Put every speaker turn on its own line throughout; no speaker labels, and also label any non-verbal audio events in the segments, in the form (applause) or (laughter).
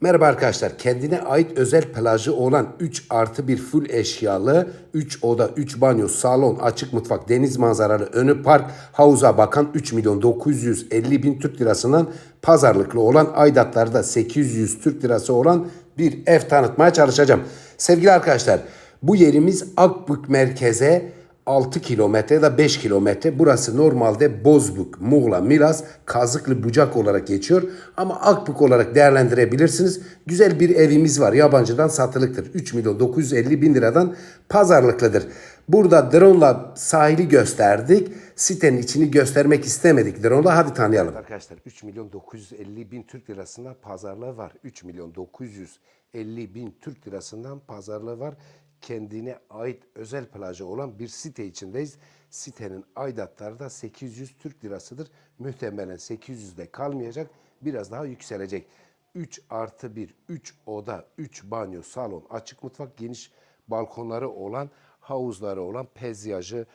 Merhaba arkadaşlar. Kendine ait özel plajı olan 3 artı 1 full eşyalı 3 oda, 3 banyo, salon, açık mutfak, deniz manzaralı, önü park, havuza bakan 3 milyon 950 bin Türk lirasından pazarlıklı olan aidatlarda 800 Türk lirası olan bir ev tanıtmaya çalışacağım. Sevgili arkadaşlar bu yerimiz Akbük merkeze 6 kilometre ya da 5 kilometre. Burası normalde Bozbük, Muğla, Milas, Kazıklı, Bucak olarak geçiyor. Ama Akbük olarak değerlendirebilirsiniz. Güzel bir evimiz var. Yabancıdan satılıktır. 3 milyon 950 bin liradan pazarlıklıdır. Burada drone'la sahili gösterdik. Sitenin içini göstermek istemedik drone'la. Hadi tanıyalım. Arkadaşlar 3 milyon 950 bin Türk lirasından pazarlığı var. 3 milyon 950 bin Türk lirasından pazarlığı var kendine ait özel plajı olan bir site içindeyiz. Sitenin aidatları da 800 Türk lirasıdır. Muhtemelen 800'de kalmayacak. Biraz daha yükselecek. 3 artı 1, 3 oda, 3 banyo, salon, açık mutfak, geniş balkonları olan, havuzları olan, pezyajı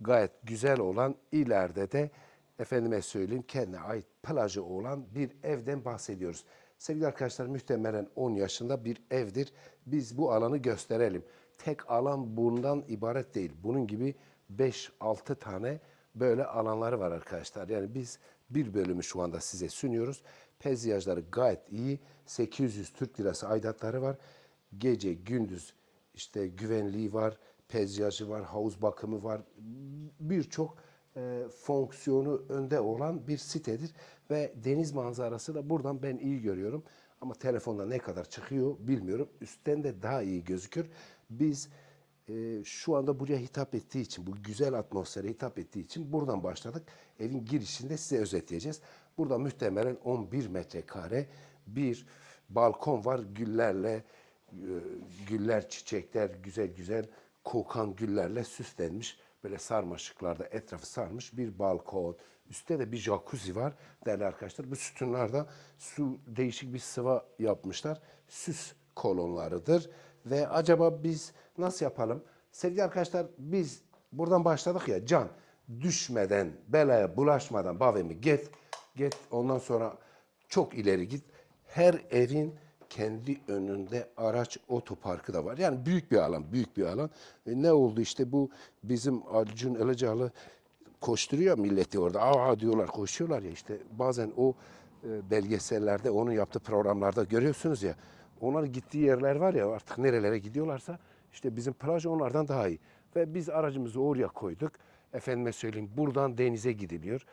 gayet güzel olan ileride de efendime söyleyeyim kendine ait plajı olan bir evden bahsediyoruz. Sevgili arkadaşlar muhtemelen 10 yaşında bir evdir. Biz bu alanı gösterelim tek alan bundan ibaret değil. Bunun gibi 5-6 tane böyle alanları var arkadaşlar. Yani biz bir bölümü şu anda size sunuyoruz. Pezyajları gayet iyi. 800 Türk lirası aidatları var. Gece, gündüz işte güvenliği var, pezyajı var, havuz bakımı var. Birçok e, fonksiyonu önde olan bir sitedir. Ve deniz manzarası da buradan ben iyi görüyorum. Ama telefonda ne kadar çıkıyor bilmiyorum. Üstten de daha iyi gözükür. Biz e, şu anda buraya hitap ettiği için, bu güzel atmosfere hitap ettiği için buradan başladık. Evin girişinde size özetleyeceğiz. Burada muhtemelen 11 metrekare bir balkon var güllerle, e, güller, çiçekler, güzel güzel kokan güllerle süslenmiş. Böyle sarmaşıklarda etrafı sarmış bir balkon. Üstte de bir jacuzzi var değerli arkadaşlar. Bu sütunlarda su değişik bir sıva yapmışlar. Süs kolonlarıdır. Ve acaba biz nasıl yapalım? Sevgili arkadaşlar biz buradan başladık ya can düşmeden, belaya bulaşmadan bavemi git, git ondan sonra çok ileri git. Her evin kendi önünde araç otoparkı da var. Yani büyük bir alan, büyük bir alan. E ne oldu işte bu bizim Acun Ilıcalı koşturuyor milleti orada. Aa diyorlar koşuyorlar ya işte bazen o e, belgesellerde onun yaptığı programlarda görüyorsunuz ya. Onlar gittiği yerler var ya artık nerelere gidiyorlarsa işte bizim plaj onlardan daha iyi. Ve biz aracımızı oraya koyduk. Efendime söyleyeyim buradan denize gidiliyor.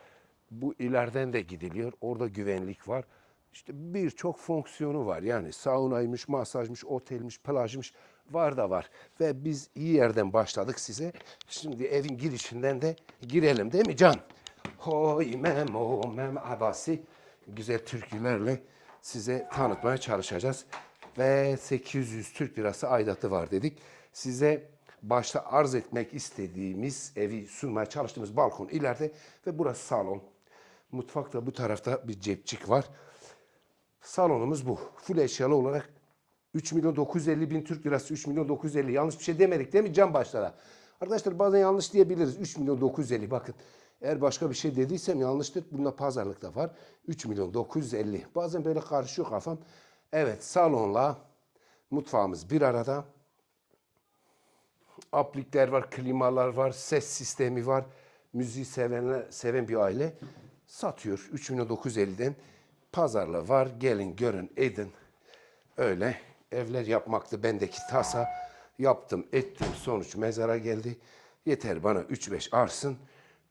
Bu ileriden de gidiliyor. Orada güvenlik var. İşte birçok fonksiyonu var. Yani saunaymış, masajmış, otelmiş, plajmış var da var. Ve biz iyi yerden başladık size. Şimdi evin girişinden de girelim değil mi Can? Hoy memo mem abasi. Güzel türkülerle size tanıtmaya çalışacağız. Ve 800 Türk lirası aidatı var dedik. Size başta arz etmek istediğimiz evi sunmaya çalıştığımız balkon ileride ve burası salon. Mutfakta bu tarafta bir cepçik var. Salonumuz bu. Full eşyalı olarak 3 milyon 950 bin Türk lirası 3 milyon 950 yanlış bir şey demedik değil mi can başlara? Arkadaşlar bazen yanlış diyebiliriz 3 milyon 950 bakın. Eğer başka bir şey dediysem yanlıştır. Bunda pazarlık da var. 3 milyon 950. Bazen böyle karışıyor kafam. Evet salonla mutfağımız bir arada. Aplikler var, klimalar var, ses sistemi var. Müziği sevenler, seven bir aile satıyor. 3 milyon 950'den pazarla var. Gelin görün edin. Öyle evler yapmaktı bendeki tasa. Yaptım ettim sonuç mezara geldi. Yeter bana 3-5 arsın.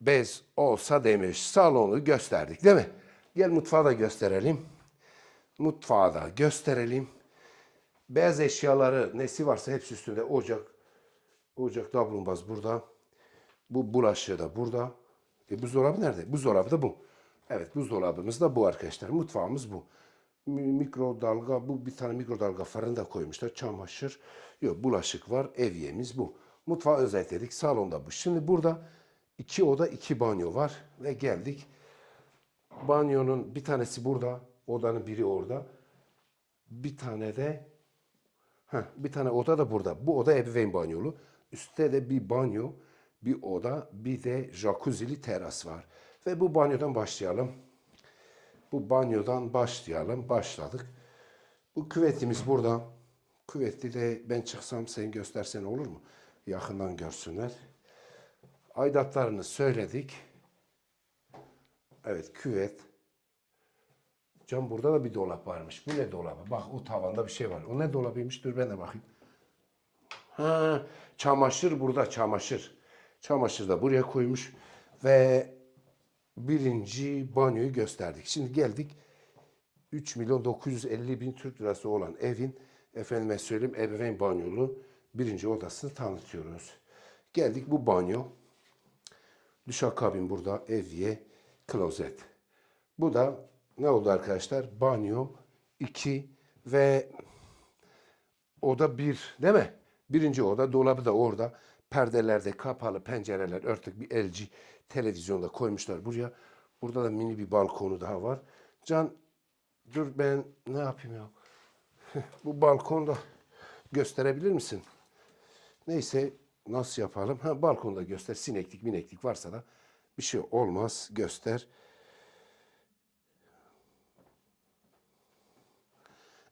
Bez olsa demiş salonu gösterdik değil mi? Gel mutfağı da gösterelim. Mutfağı da gösterelim. Beyaz eşyaları nesi varsa hepsi üstünde. Ocak, ocak dablumbaz burada. Bu bulaşığı da burada. E buzdolabı nerede? Buzdolabı da bu. Evet buzdolabımız da bu arkadaşlar. Mutfağımız bu. Mi- Mikrodalga bu bir tane mikrodalga fırını da koymuşlar. Çamaşır. Yok bulaşık var. Evyemiz bu. Mutfağı özetledik. Salonda bu. Şimdi burada iki oda iki banyo var. Ve geldik. Banyonun bir tanesi burada. Odanın biri orada. Bir tane de Heh, bir tane oda da burada. Bu oda ebeveyn banyolu. Üstte de bir banyo, bir oda, bir de jacuzzi'li teras var. Ve bu banyodan başlayalım. Bu banyodan başlayalım. Başladık. Bu küvetimiz burada. Küveti de ben çıksam sen göstersen olur mu? Yakından görsünler. Aidatlarını söyledik. Evet küvet. Can burada da bir dolap varmış. Bu ne dolabı? Bak o tavanda bir şey var. O ne dolabıymış? Dur ben de bakayım. Ha, çamaşır burada çamaşır. Çamaşır da buraya koymuş ve birinci banyoyu gösterdik. Şimdi geldik 3 milyon 950 bin Türk lirası olan evin efendime söyleyeyim ebeveyn banyolu birinci odasını tanıtıyoruz. Geldik bu banyo. Duşakabin burada, evye, klozet. Bu da ne oldu arkadaşlar? Banyo 2 ve oda 1 değil mi? Birinci oda dolabı da orada. Perdelerde kapalı pencereler örtük bir LG televizyonda koymuşlar buraya. Burada da mini bir balkonu daha var. Can dur ben ne yapayım ya? (laughs) Bu balkonda gösterebilir misin? Neyse nasıl yapalım? Ha balkonda göster. Sineklik mineklik varsa da bir şey olmaz. Göster.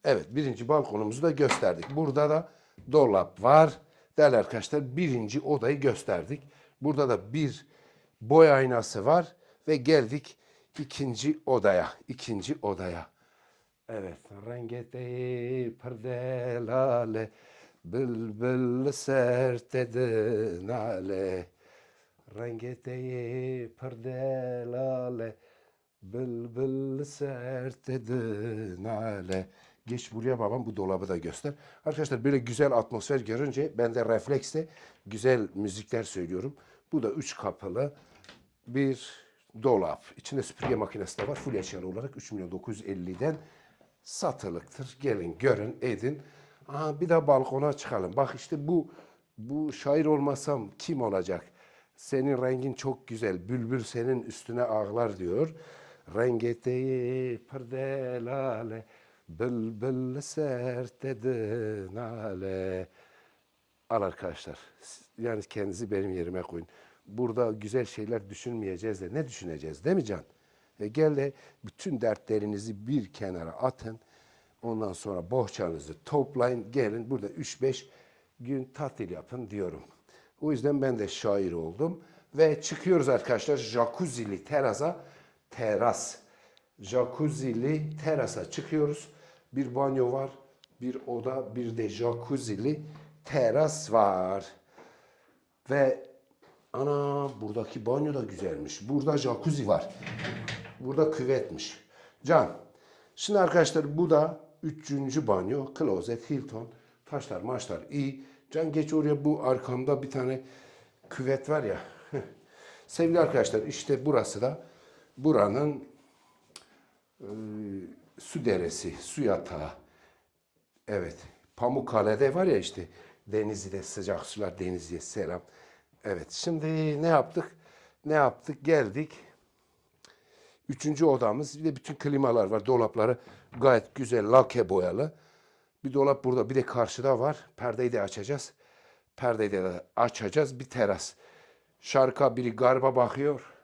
Evet birinci balkonumuzu da gösterdik. Burada da dolap var. Değerli arkadaşlar birinci odayı gösterdik. Burada da bir boy aynası var. Ve geldik ikinci odaya. İkinci odaya. Evet. Rengete perdelale bülbül sertede nale. Rengete perdelale bülbül sertede nale. Geç buraya babam bu dolabı da göster. Arkadaşlar böyle güzel atmosfer görünce ben de refleksle güzel müzikler söylüyorum. Bu da üç kapılı bir dolap. İçinde süpürge makinesi de var. Full eşyalı olarak 3 milyon 950'den satılıktır. Gelin görün edin. Aha, bir de balkona çıkalım. Bak işte bu bu şair olmasam kim olacak? Senin rengin çok güzel. Bülbül senin üstüne ağlar diyor. Rengeteyi perdelale bülbül sertede nale. Al arkadaşlar. Yani kendinizi benim yerime koyun. Burada güzel şeyler düşünmeyeceğiz de ne düşüneceğiz değil mi Can? E gel de bütün dertlerinizi bir kenara atın. Ondan sonra bohçanızı toplayın. Gelin burada 3-5 gün tatil yapın diyorum. O yüzden ben de şair oldum. Ve çıkıyoruz arkadaşlar jacuzzi'li terasa. Teras. Jacuzzi'li terasa çıkıyoruz. Bir banyo var. Bir oda, bir de jacuzzi'li teras var. Ve ana buradaki banyo da güzelmiş. Burada jacuzzi var. Burada küvetmiş. Can. Şimdi arkadaşlar bu da üçüncü banyo. Klozet, Hilton. Taşlar maçlar iyi. Can geç oraya bu arkamda bir tane küvet var ya. (laughs) Sevgili arkadaşlar işte burası da buranın e, su deresi, su yatağı. Evet. Pamukkale'de var ya işte Denizli'de sıcak sular Denizli'ye selam. Evet şimdi ne yaptık? Ne yaptık? Geldik. Üçüncü odamız. Bir de bütün klimalar var. Dolapları gayet güzel lake boyalı. Bir dolap burada. Bir de karşıda var. Perdeyi de açacağız. Perdeyi de açacağız. Bir teras. Şarka biri garba bakıyor.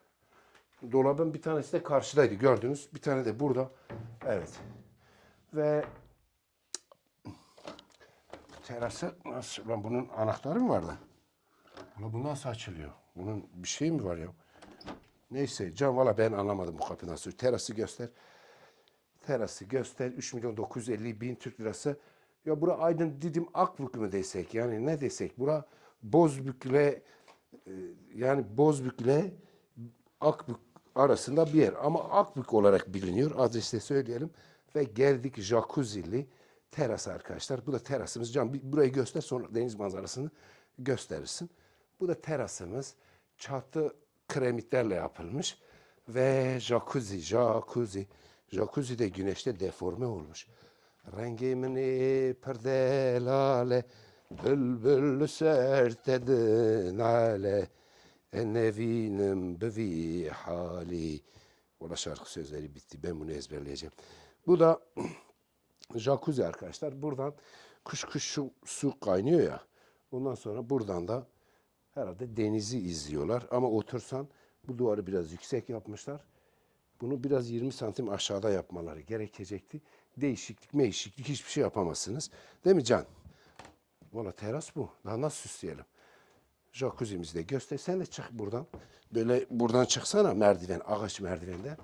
Dolabın bir tanesi de karşıdaydı gördünüz. Bir tane de burada. Evet. Ve terası nasıl? Lan bunun anahtarı mı vardı? Ulan bu nasıl açılıyor? Bunun bir şey mi var ya? Neyse can valla ben anlamadım bu kapı nasıl. Terası göster. Terası göster. 3 milyon 950 bin Türk lirası. Ya bura Aydın Didim Akbük mü desek? Yani ne desek? Bura Bozbük'le e, yani Bozbük'le Akbük arasında bir yer. Ama Akbük olarak biliniyor. Adreste söyleyelim. Ve geldik jacuzzi'li teras arkadaşlar. Bu da terasımız. Can burayı göster sonra deniz manzarasını gösterirsin. Bu da terasımız. Çatı kremitlerle yapılmış. Ve jacuzzi, jacuzzi. Jacuzzi de güneşte deforme olmuş. Rengimini perdelale bülbül sertedin ale enevinim bevi hali. Valla şarkı sözleri bitti. Ben bunu ezberleyeceğim. Bu da jacuzzi arkadaşlar. Buradan kış kış su kaynıyor ya. Ondan sonra buradan da herhalde denizi izliyorlar. Ama otursan bu duvarı biraz yüksek yapmışlar. Bunu biraz 20 santim aşağıda yapmaları gerekecekti. Değişiklik meyişiklik hiçbir şey yapamazsınız. Değil mi Can? Valla teras bu. Daha nasıl süsleyelim? Jacuzzi'mizi de çık buradan. Böyle buradan çıksana merdiven, ağaç merdivenden.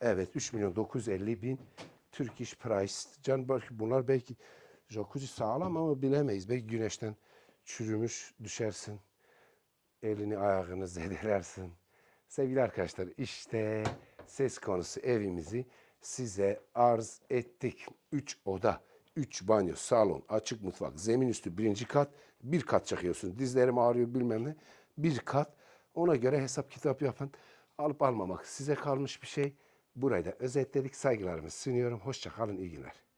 Evet 3 milyon 950 bin Turkish price. Can belki bunlar belki jacuzzi sağlam ama bilemeyiz. Belki güneşten çürümüş düşersin. Elini ayağını (laughs) zedelersin. Sevgili arkadaşlar işte ses konusu evimizi size arz ettik. 3 oda, 3 banyo, salon, açık mutfak, zemin üstü birinci kat, bir kat çakıyorsun. Dizlerim ağrıyor bilmem ne. Bir kat. Ona göre hesap kitap yapın. Alıp almamak size kalmış bir şey. Burayı da özetledik. Saygılarımı sunuyorum. Hoşça kalın. iyi günler.